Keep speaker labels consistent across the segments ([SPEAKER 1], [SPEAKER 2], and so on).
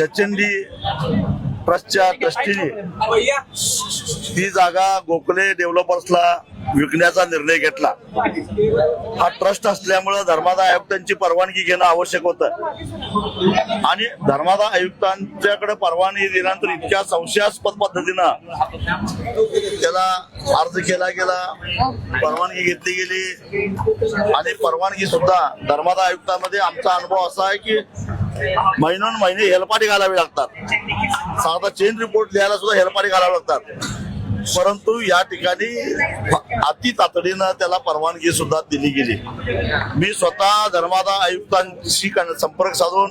[SPEAKER 1] H N D ट्रस्टच्या ट्रस्टीने ती जागा गोखले डेव्हलपर्सला विकण्याचा निर्णय घेतला. हा ट्रस्ट असल्यामुळं धर्मादाय आयुक्तांची परवानगी घेणं आवश्यक होतं. आणि धर्मादाय आयुक्तांच्याकडे परवानगी दिल्यानंतर इतक्या संशयास्पद पद्धतीनं त्याला अर्ज केला गेला परवानगी घेतली गेली. आणि परवानगी सुद्धा धर्मादाय आयुक्तामध्ये आमचा अनुभव असा आहे की महिनोन महिने हेलपाटी घालावे लागतात. साधा चेन रिपोर्ट लिहायला सुद्धा हेलपाटी घालावे लागतात. परंतु या ठिकाणी अति तातडीनं त्याला परवानगी सुद्धा दिली गेली. मी स्वतः धर्मादा आयुक्तांशी संपर्क साधून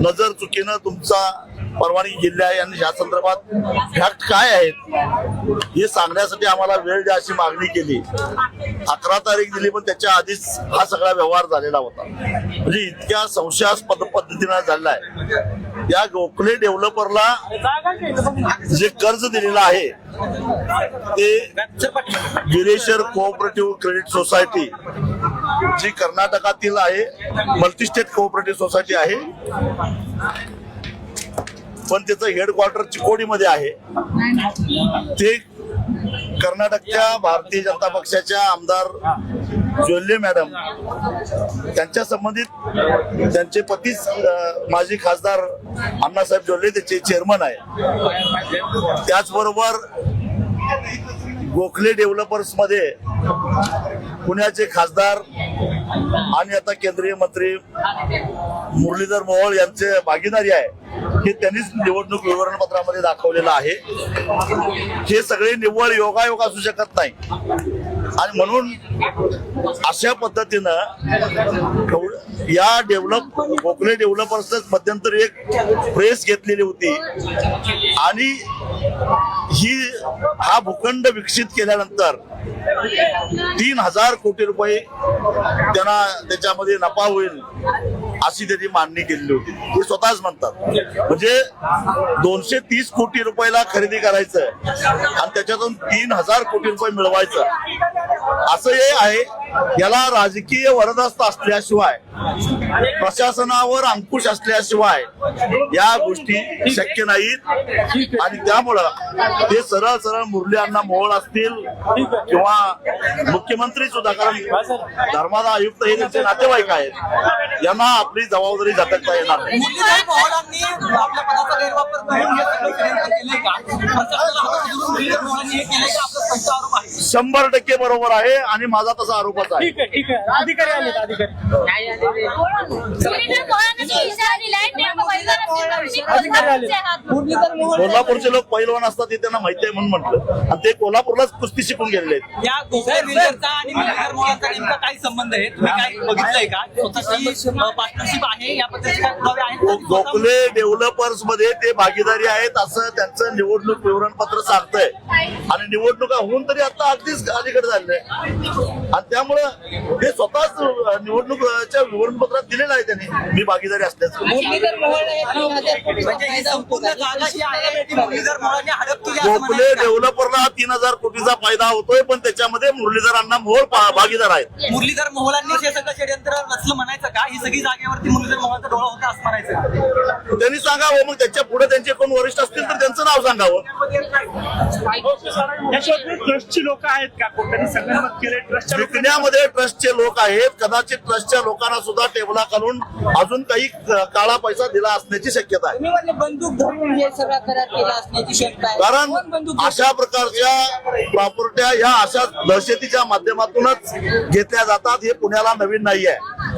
[SPEAKER 1] नजर चुकीनं तुमचा परवानगी जिल्हा आहे आणि या संदर्भात फॅक्ट काय आहेत हे सांगण्यासाठी आम्हाला वेळ द्या अशी मागणी केली. अकरा तारीख दिली पण त्याच्या आधीच हा सगळा व्यवहार झालेला होता. म्हणजे इतक्या संशयास्पद पद्धतीनं झालेला आहे. या गोखले डेव्हलपरला जे कर्ज दिलेलं आहे ते गिरेश्वर कोऑपरेटिव्ह क्रेडिट सोसायटी जी कर्नाटकातील आहे मल्टीस्टेट कोऑपरेटिव्ह सोसायटी आहे पण त्याचं हेडक्वार्टर चिकोडीमध्ये आहे. ते कर्नाटकच्या भारतीय जनता पक्षाच्या आमदार ज्वेल्ले मॅडम त्यांच्या संबंधित त्यांचे पतीच माजी खासदार अण्णासाहेब जोल्ले त्याचे चेअरमन आहे. त्याचबरोबर गोखले डेव्हलपर्समध्ये पुण्याचे खासदार आणि आता केंद्रीय मंत्री मुरलीधर मोहोळ यांचे भागीदारी आहे हे त्यांनीच निवडणूक विवरणपत्रामध्ये दाखवलेलं आहे. हे सगळे निव्वळ योगायोग असू शकत नाही. आणि म्हणून अशा पद्धतीनं या डेव्हलप गोखले डेव्हलपर्स मध्यंतरी एक प्रेस घेतलेली होती. आणि ही हा भूखंड विकसित केल्यानंतर तीन हजार कोटी रुपये त्यांना त्याच्यामध्ये नफा होईल. अशी त्यांनी मांडणी केलेली होती. ते स्वतःच म्हणतात. म्हणजे दोनशे तीस कोटी रुपयाला खरेदी करायचं आणि त्याच्यातून तीन हजार कोटी रुपये मिळवायचं. असं हे आहे. याला राजकीय वरदस्त असल्याशिवाय प्रशासनावर अंकुश असल्याशिवाय या गोष्टी शक्य नाहीत. आणि त्यामुळं ते सरळ सरळ मुरली अण्णा मोहोळ असतील किंवा मुख्यमंत्री सुद्धा कारण धर्मादा आयुक्त हे त्यांचे नातेवाईक आहेत यांना आपली जबाबदारी झटकता येणार नाही.
[SPEAKER 2] आरोप
[SPEAKER 1] शंभर टक्के बरोबर आहे आणि माझा तसा आरोपच आहे
[SPEAKER 3] ठीक आहे ठीक आहे. अधिकारी आलेत अधिकारी.
[SPEAKER 1] कोल्हापूरचे लोक पैलवान असतात हे त्यांना माहिती आहे म्हणून म्हटलं. आणि ते कोल्हापूरलाच कुस्ती शिकून गेलेले आहेत.
[SPEAKER 2] या गोखले बिल्डरचा आणि मुरलीधर मोहोळांचा नेमका काय संबंध आहे? तुम्ही काय बघितलंय का? स्वतःची पार्टनरशिप आहे या पद्धतीचे काय पुरावे आहेत?
[SPEAKER 1] गो- गोखले डेव्हलपर्समध्ये ते भागीदारी आहेत असं त्यांचं निवडणूक विवरणपत्र सांगतंय. आणि निवडणुका होऊन तरी आता अगदीच अलीकडे झालेलं आहे आणि त्यामुळं ते स्वतःच निवडणुकीच्या विवरणपत्रात दिलेलं आहे त्यांनी. मी भागीदारी असल्याचं.
[SPEAKER 2] म्हणजे ही
[SPEAKER 1] गोखले
[SPEAKER 2] म्हणायचं का?
[SPEAKER 1] डेव्हलपरला तीन हजार कोटीचा फायदा होतोय पण त्याच्यामध्ये मुरलीधरांना मोहोळ भागीदार आहेत.
[SPEAKER 2] मुरलीधर मोहोळांनी हे सगळं षडयंत्र रचलं म्हणायचं का? ही सगळी जागेवरती मुरलीधर मोहोळांचा डोळा होता असं म्हणायचं
[SPEAKER 1] त्यांनी सांगावं मग त्याच्या पुढे त्यांचे कोण वरिष्ठ असतील तर त्यांचं नाव सांगावं.
[SPEAKER 3] याशिवाय ट्रस्टची लोक आहेत का? कोणत्यांनी संगनमत केले ट्रस्टच्या लोकांनी?
[SPEAKER 1] विकण्यामध्ये ट्रस्टचे लोक आहेत. कदाचित ट्रस्टच्या लोकांना सुद्धा टेबला घालून अजून काही काळा पैसा दिला असण्याची शक्यता आहे.
[SPEAKER 2] म्हणले बंदूक धरून हे सगळा करार केला असण्याची शक्यता आहे.
[SPEAKER 1] कारण? अशा प्रकारच्या प्रॉपर्ट्या ह्या अशा दहशतीच्या माध्यमातूनच घेतल्या जातात. हे पुण्याला नवीन नाही आहे